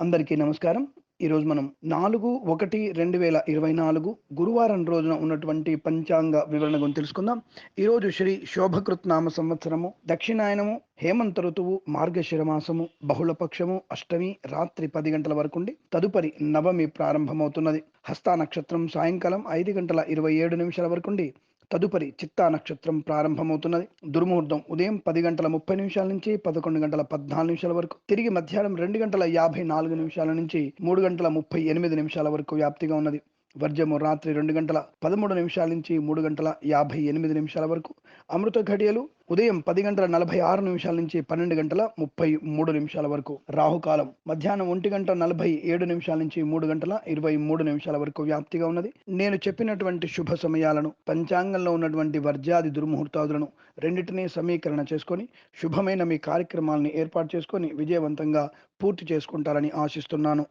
అందరికీ నమస్కారం. ఈరోజు మనం నాలుగు ఒకటి రెండు వేల ఇరవై నాలుగు గురువారం రోజున ఉన్నటువంటి పంచాంగ వివరణ గురించి తెలుసుకుందాం. ఈరోజు శ్రీ శోభకృత్నామ సంవత్సరము దక్షిణాయనము హేమంత ఋతువు మార్గశిర మాసము బహుళపక్షము అష్టమి రాత్రి పది గంటల వరకు తదుపరి నవమి ప్రారంభమవుతున్నది. హస్తా నక్షత్రం సాయంకాలం ఐదు గంటల ఇరవై ఏడు నిమిషాల వరకు తదుపరి చిత్తా నక్షత్రం ప్రారంభమవుతున్నది. దుర్ముహూర్తం ఉదయం పది గంటల ముప్పై నిమిషాల నుంచి పదకొండు గంటల పద్నాలుగు నిమిషాల వరకు తిరిగి మధ్యాహ్నం రెండు గంటల యాభై నాలుగు నిమిషాల నుంచి మూడు గంటల ముప్పై ఎనిమిది నిమిషాల వరకు వ్యాప్తిగా ఉన్నది. వర్జము రాత్రి రెండు గంటల పదమూడు నిమిషాల నుంచి మూడు గంటల యాభై ఎనిమిది నిమిషాల వరకు. అమృత ఘడియలు ఉదయం పది గంటల నలభై ఆరు నిమిషాల నుంచి పన్నెండు గంటల ముప్పై మూడు నిమిషాల వరకు. రాహుకాలం మధ్యాహ్నం ఒంటి గంట నలభై ఏడు నిమిషాల నుంచి మూడు గంటల ఇరవై మూడు నిమిషాల వరకు వ్యాప్తిగా ఉన్నది. నేను చెప్పినటువంటి శుభ సమయాలను పంచాంగంలో ఉన్నటువంటి వర్జాది దుర్ముహూర్తాదులను రెండింటినీ సమీకరణ చేసుకొని శుభమైన మీ కార్యక్రమాలని ఏర్పాటు చేసుకొని విజయవంతంగా పూర్తి చేసుకుంటారని ఆశిస్తున్నాను.